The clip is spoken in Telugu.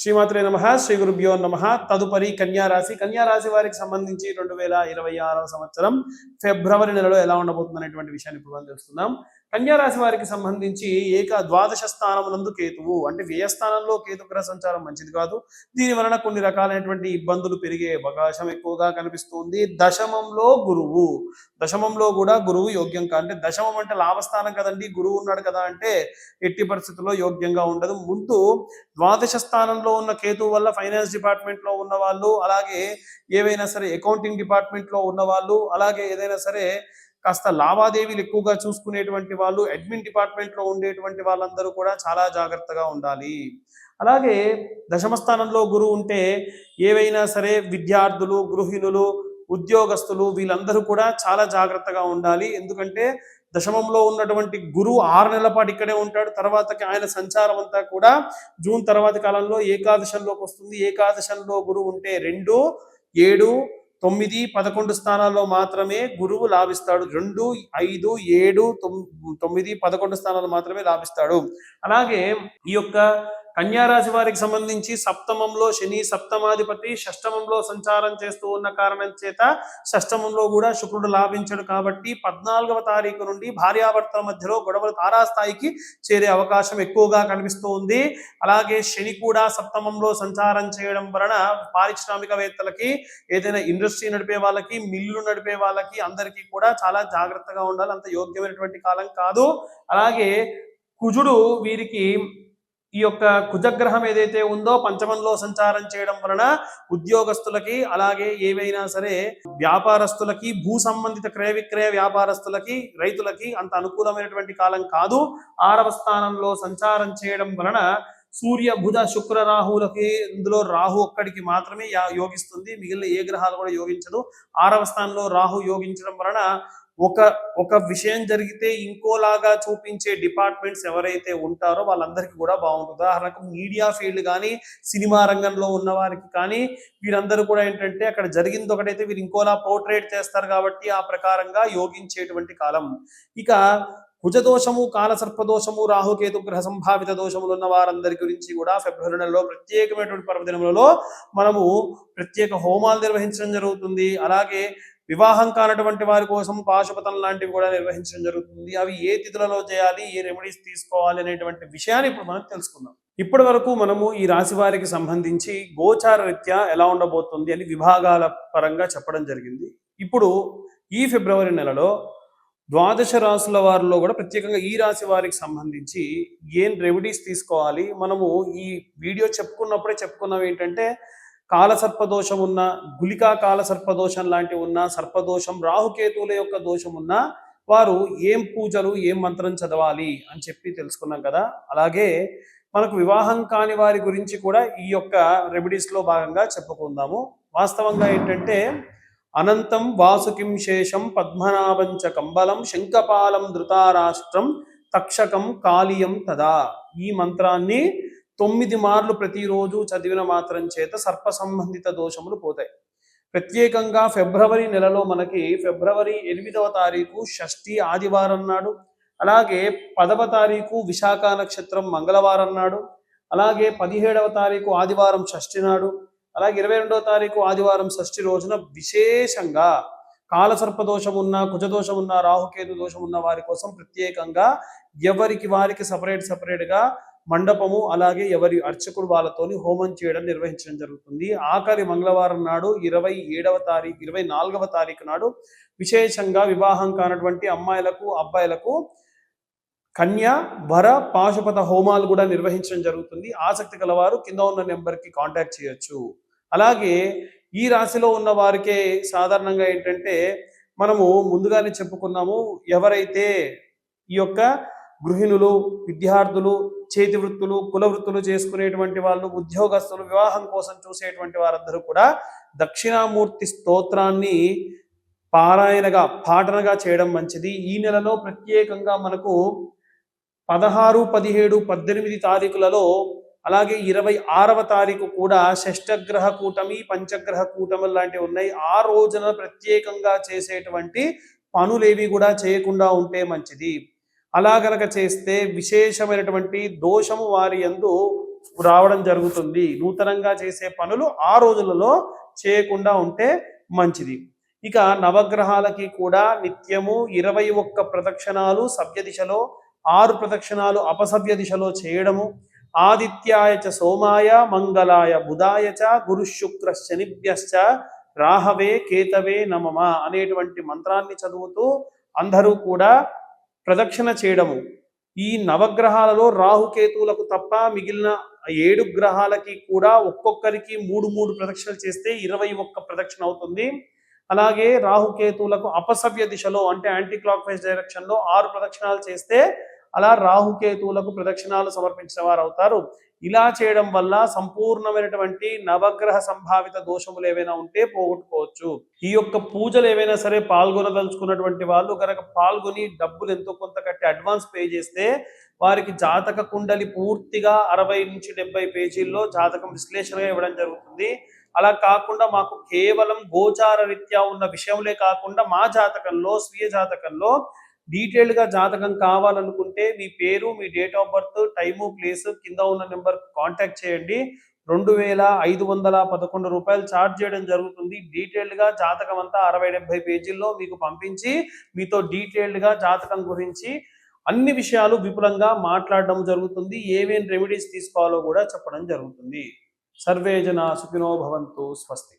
శ్రీమాత్రే నమ శ్రీ గురుభ్యో నమ. తదుపరి కన్యా రాశి. కన్యా రాశి వారికి సంబంధించి రెండు వేల ఇరవై ఆరవ సంవత్సరం ఫిబ్రవరి నెలలో ఎలా ఉండబోతుంది అనేటువంటి విషయాన్ని ఇప్పుడు మనం తెలుసుకుందాం. కన్యారాశి వారికి సంబంధించి ఏక ద్వాదశ స్థానమునందు కేతువు. అంటే వ్యయస్థానంలో కేతు గ్రహ సంచారం మంచిది కాదు. దీని వలన కొన్ని రకాలైనటువంటి ఇబ్బందులు పెరిగే అవకాశం ఎక్కువగా కనిపిస్తుంది. దశమంలో గురువు. దశమంలో కూడా గురువు యోగ్యం కా అంటే దశమం అంటే లాభస్థానం కదండి. గురువు ఉన్నాడు కదా అంటే ఎట్టి పరిస్థితుల్లో యోగ్యంగా ఉండదు. ముందు ద్వాదశ స్థానంలో ఉన్న కేతు వల్ల ఫైనాన్స్ డిపార్ట్మెంట్లో ఉన్న వాళ్ళు అలాగే ఏవైనా సరే అకౌంటింగ్ డిపార్ట్మెంట్లో ఉన్న వాళ్ళు అలాగే ఏదైనా సరే కాస్త లావాదేవీలు ఎక్కువగా చూసుకునేటువంటి వాళ్ళు అడ్మిన్ డిపార్ట్మెంట్లో ఉండేటువంటి వాళ్ళందరూ కూడా చాలా జాగ్రత్తగా ఉండాలి. అలాగే దశమ స్థానంలో గురువు ఉంటే ఏవైనా సరే విద్యార్థులు గృహిణులు ఉద్యోగస్తులు వీళ్ళందరూ కూడా చాలా జాగ్రత్తగా ఉండాలి. ఎందుకంటే దశమంలో ఉన్నటువంటి గురువు ఆరు నెలల పాటు ఇక్కడే ఉంటాడు. తర్వాతకి ఆయన సంచారం అంతా కూడా జూన్ తర్వాతి కాలంలో ఏకాదశంలోకి వస్తుంది. ఏకాదశంలో గురువు ఉంటే రెండు ఏడు తొమ్మిది పదకొండు స్థానాల్లో మాత్రమే గురువు లాభిస్తాడు. రెండు ఐదు ఏడు తొమ్మిది పదకొండు స్థానాలు మాత్రమే లాభిస్తాడు. అలాగే ఈ యొక్క కన్యారాశి వారికి సంబంధించి సప్తమంలో శని సప్తమాధిపతి షష్టమంలో సంచారం చేస్తూ ఉన్న కారణం చేత షష్టమంలో కూడా శుక్రుడు లాభించడు కాబట్టి పద్నాలుగవ తారీఖు నుండి భార్యాభర్తల మధ్యలో గొడవలు తారాస్థాయికి చేరే అవకాశం ఎక్కువగా కనిపిస్తూ ఉంది అలాగే శని కూడా సప్తమంలో సంచారం చేయడం వలన పారిశ్రామికవేత్తలకి ఏదైనా ఇండస్ట్రీ నడిపే వాళ్ళకి మిల్లు నడిపే వాళ్ళకి అందరికీ కూడా చాలా జాగ్రత్తగా ఉండాలి. అంత యోగ్యమైనటువంటి కాలం కాదు. అలాగే కుజుడు వీరికి ఈ యొక్క కుజగ్రహం ఏదైతే ఉందో పంచమంలో సంచారం చేయడం వలన ఉద్యోగస్తులకి అలాగే ఏవైనా సరే వ్యాపారస్తులకి భూ సంబంధిత క్రయ విక్రయ వ్యాపారస్తులకి రైతులకి అంత అనుకూలమైనటువంటి కాలం కాదు. ఆరవ స్థానంలో సంచారం చేయడం వలన సూర్య బుధ శుక్ర రాహులకి ఇందులో రాహు ఒక్కడికి మాత్రమే యోగిస్తుంది. మిగిలిన ఏ గ్రహాలు కూడా యోగించదు. ఆరవ స్థానంలో రాహు యోగించడం వలన ఒక ఒక విషయం జరిగితే ఇంకోలాగా చూపించే డిపార్ట్మెంట్స్ ఎవరైతే ఉంటారో వాళ్ళందరికీ కూడా బాగుంటుంది. ఉదాహరణకు మీడియా ఫీల్డ్ కానీ సినిమా రంగంలో ఉన్న వారికి కానీ వీరందరూ కూడా ఏంటంటే అక్కడ జరిగింది ఒకటైతే వీరు ఇంకోలా పోర్ట్రేట్ చేస్తారు కాబట్టి ఆ ప్రకారంగా యోగించేటువంటి కాలం. ఇక కుజదోషము కాలసర్పదోషము రాహుకేతు గ్రహ సంభావిత దోషములు ఉన్న వారందరి గురించి కూడా ఫిబ్రవరి నెలలో ప్రత్యేకమైనటువంటి పర్వదినములలో మనము ప్రత్యేక హోమాలు నిర్వహించడం జరుగుతుంది. అలాగే వివాహం కానటువంటి వారి కోసం పాశుపతం లాంటివి కూడా నిర్వహించడం జరుగుతుంది. అవి ఏ తిథులలో చేయాలి ఏ రెమెడీస్ తీసుకోవాలి అనేటువంటి విషయాన్ని ఇప్పుడు మనం తెలుసుకుందాం. ఇప్పటి వరకు మనము ఈ రాశి వారికి సంబంధించి గోచార రీత్యా ఎలా ఉండబోతుంది అని విభాగాల పరంగా చెప్పడం జరిగింది. ఇప్పుడు ఈ ఫిబ్రవరి నెలలో ద్వాదశ రాశుల వారిలో కూడా ప్రత్యేకంగా ఈ రాశి వారికి సంబంధించి ఏం రెమెడీస్ తీసుకోవాలి మనము ఈ వీడియో చెప్పుకున్నప్పుడే చెప్పుకున్నాం ఏంటంటే కాల సర్పదోషం ఉన్న గులికా కాల సర్పదోషం లాంటివి ఉన్న సర్పదోషం రాహుకేతువుల యొక్క దోషం ఉన్న వారు ఏం పూజలు ఏం మంత్రం చదవాలి అని చెప్పి తెలుసుకున్నాం కదా. అలాగే మనకు వివాహం కాని వారి గురించి కూడా ఈ యొక్క రెమెడీస్లో భాగంగా చెప్పుకుందాము. వాస్తవంగా ఏంటంటే అనంతం వాసుకిం శేషం పద్మనాభం చ కంబలం శంఖపాలం ధృతారాష్ట్రం తక్షకం కాళీయం తదా. ఈ మంత్రాన్ని తొమ్మిది మార్లు ప్రతిరోజు చదివిన మాత్రం చేత సర్ప సంబంధిత దోషములు పోతాయి. ప్రత్యేకంగా ఫిబ్రవరి నెలలో మనకి ఫిబ్రవరి ఎనిమిదవ తారీఖు షష్ఠి ఆదివారం నాడు అలాగే పదవ తారీఖు విశాఖ నక్షత్రం మంగళవారం నాడు అలాగే పదిహేడవ తారీఖు ఆదివారం షష్ఠి నాడు అలాగే ఇరవై రెండవ తారీఖు ఆదివారం షష్ఠి రోజున విశేషంగా కాలసర్పదోషం ఉన్న కుజదోషం ఉన్న రాహుకేతు దోషం ఉన్న వారి కోసం ప్రత్యేకంగా ఎవరికి వారికి సపరేట్ సపరేట్గా మండపము అలాగే ఎవరి అర్చకుడు వాళ్ళతోని హోమం చేయడం నిర్వహించడం జరుగుతుంది. ఆఖరి మంగళవారం నాడు ఇరవై ఏడవ తారీఖు ఇరవై నాలుగవ తారీఖు నాడు విశేషంగా వివాహం కానటువంటి అమ్మాయిలకు అబ్బాయిలకు కన్య వర పాశుపత హోమాలు కూడా నిర్వహించడం జరుగుతుంది. ఆసక్తి గలవారు కింద ఉన్న నెంబర్కి కాంటాక్ట్ చేయొచ్చు. అలాగే ఈ రాశిలో ఉన్న వారికే సాధారణంగా ఏంటంటే మనము ముందుగానే చెప్పుకున్నాము ఎవరైతే ఈ యొక్క గృహిణులు విద్యార్థులు చేతి వృత్తులు కుల వృత్తులు చేసుకునేటువంటి వాళ్ళు ఉద్యోగస్తులు వివాహం కోసం చూసేటువంటి వారందరూ కూడా దక్షిణామూర్తి స్తోత్రాన్ని పారాయణగా పాటనగా చేయడం మంచిది. ఈ నెలలో ప్రత్యేకంగా మనకు పదహారు పదిహేడు పద్దెనిమిది తారీఖులలో అలాగే ఇరవై ఆరవ తారీఖు కూడా షష్టగ్రహ కూటమి పంచగ్రహ కూటమి లాంటివి ఉన్నాయి. ఆ రోజున ప్రత్యేకంగా చేసేటువంటి పనులేవి కూడా చేయకుండా ఉంటే మంచిది. అలా కనుక చేస్తే విశేషమైనటువంటి దోషము వారి యందు రావడం జరుగుతుంది. నూతనంగా చేసే పనులు ఆ రోజులలో చేయకుండా ఉంటే మంచిది. ఇక నవగ్రహాలకి కూడా నిత్యము ఇరవై ఒక్క ప్రదక్షిణాలు సభ్య దిశలో ఆరు ప్రదక్షిణాలు అపసభ్య దిశలో చేయడము ఆదిత్యాయ చ సోమాయ మంగళాయ బుధాయ చ గురుశుక్ర శనిభ్యశ్చ రాహవే కేతవే నమమ అనేటువంటి మంత్రాన్ని చదువుతూ అందరూ కూడా ప్రదక్షిణ చేయడము. ఈ నవగ్రహాలలో రాహుకేతువులకు తప్ప మిగిలిన ఏడు గ్రహాలకి కూడా ఒక్కొక్కరికి మూడు మూడు ప్రదక్షిణలు చేస్తే ఇరవై ఒక్క ప్రదక్షిణ అవుతుంది. అలాగే రాహుకేతువులకు అపసవ్య దిశలో అంటే యాంటీ క్లాక్ వైజ్ డైరెక్షన్లో ఆరు ప్రదక్షిణాలు చేస్తే అలా రాహుకేతువులకు ప్రదక్షిణాలు సమర్పించిన వారు అవుతారు ఇలా చేయడం వల్ల సంపూర్ణమైనటువంటి నవగ్రహ సంభావిత దోషములు ఏవైనా ఉంటే పోగొట్టుకోవచ్చు. ఈ యొక్క పూజలు ఏవైనా సరే పాల్గొనదలుచుకున్నటువంటి వాళ్ళు కనుక పాల్గొని డబ్బులు ఎంతో కొంత కట్టి అడ్వాన్స్ పే చేస్తే వారికి జాతక కుండలి పూర్తిగా అరవై నుంచి డెబ్బై పేజీల్లో జాతకం విశ్లేషణగా ఇవ్వడం జరుగుతుంది. అలా కాకుండా మాకు కేవలం గోచార రీత్యా ఉన్న విషయంలే కాకుండా మా జాతకంలో స్వీయ జాతకంలో డీటెయిల్డ్గా జాతకం కావాలనుకుంటే మీ పేరు మీ date of birth time place కింద ఉన్న నెంబర్ కాంటాక్ట్ చేయండి. రెండు వేల ఐదు వందల పదకొండు రూపాయలు ఛార్జ్ చేయడం జరుగుతుంది. డీటెయిల్డ్గా జాతకం అంతా అరవై డెబ్బై పేజీల్లో మీకు పంపించి మీతో డీటెయిల్డ్గా జాతకం గురించి అన్ని విషయాలు విపులంగా మాట్లాడడం జరుగుతుంది. ఏమేం రెమెడీస్ తీసుకోవాలో కూడా చెప్పడం జరుగుతుంది. సర్వే జన సుఖినో భవంతు. స్వస్తి.